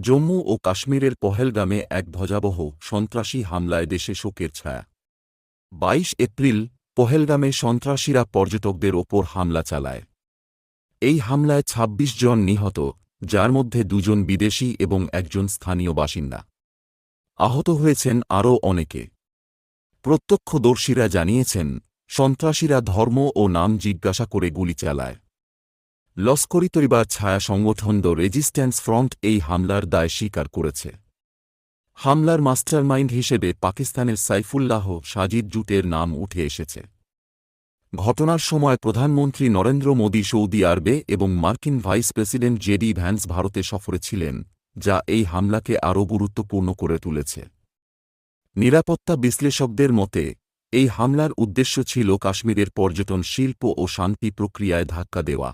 জম্মু ও কাশ্মীরের পহেলগামে এক ধ্বজাবহ সন্ত্রাসী হামলায় দেশে শোকের ছায়া। বাইশ এপ্রিল, পহেলগামে সন্ত্রাসীরা পর্যটকদের ওপর হামলা চালায়। এই হামলায় ২৬ জন নিহত, যার মধ্যে দুজন বিদেশি এবং একজন স্থানীয় বাসিন্দা। আহত হয়েছেন আরও অনেকে। প্রত্যক্ষদর্শীরা জানিয়েছেন, সন্ত্রাসীরা ধর্ম ও নাম জিজ্ঞাসা করে গুলি চালায়। লস্করি তরিবার ছায়া সংগঠন দ্য রেজিস্ট্যান্স ফ্রন্ট এই হামলার দায় স্বীকার করেছে। হামলার মাস্টারমাইন্ড হিসেবে পাকিস্তানের সাইফুল্লাহ সাজিদ জুটের নাম উঠে এসেছে। ঘটনার সময় প্রধানমন্ত্রী নরেন্দ্র মোদী সৌদি আরবে এবং মার্কিন ভাইস প্রেসিডেন্ট জেডি ভ্যান্স ভারতে সফরে ছিলেন, যা এই হামলাকে আরও গুরুত্বপূর্ণ করে তুলেছে। নিরাপত্তা বিশ্লেষকদের মতে, এই হামলার উদ্দেশ্য ছিল কাশ্মীরের পর্যটন শিল্প ও শান্তি প্রক্রিয়ায় ধাক্কা দেওয়া।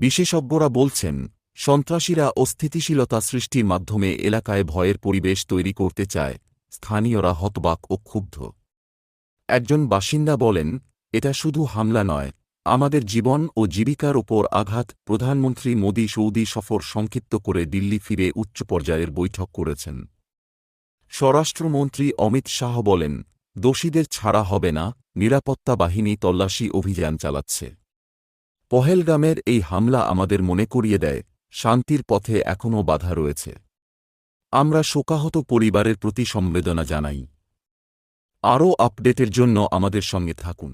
বিশেষজ্ঞরা বলছেন, সন্ত্রাসীরা অস্থিতিশীলতা সৃষ্টির মাধ্যমে এলাকায় ভয়ের পরিবেশ তৈরি করতে চায়, স্থানীয়রা হতবাক ও ক্ষুব্ধ। একজন বাসিন্দা বলেন, এটা শুধু হামলা নয়, আমাদের জীবন ও জীবিকার ওপর আঘাত প্রধানমন্ত্রী মোদী সৌদি সফর সংক্ষিপ্ত করে দিল্লি ফিরে উচ্চ পর্যায়ের বৈঠক করেছেন। স্বরাষ্ট্রমন্ত্রী অমিত শাহ বলেন, দোষীদের ছাড়া হবে না, নিরাপত্তা বাহিনী তল্লাশি অভিযান চালাচ্ছে। পহেলগামের এই হামলা আমাদের মনে করিয়ে দেয়, শান্তির পথে এখনও বাধা রয়েছে। আমরা শোকাহত পরিবারের প্রতি সম্বেদনা জানাই। আরও আপডেটের জন্য আমাদের সঙ্গে থাকুন।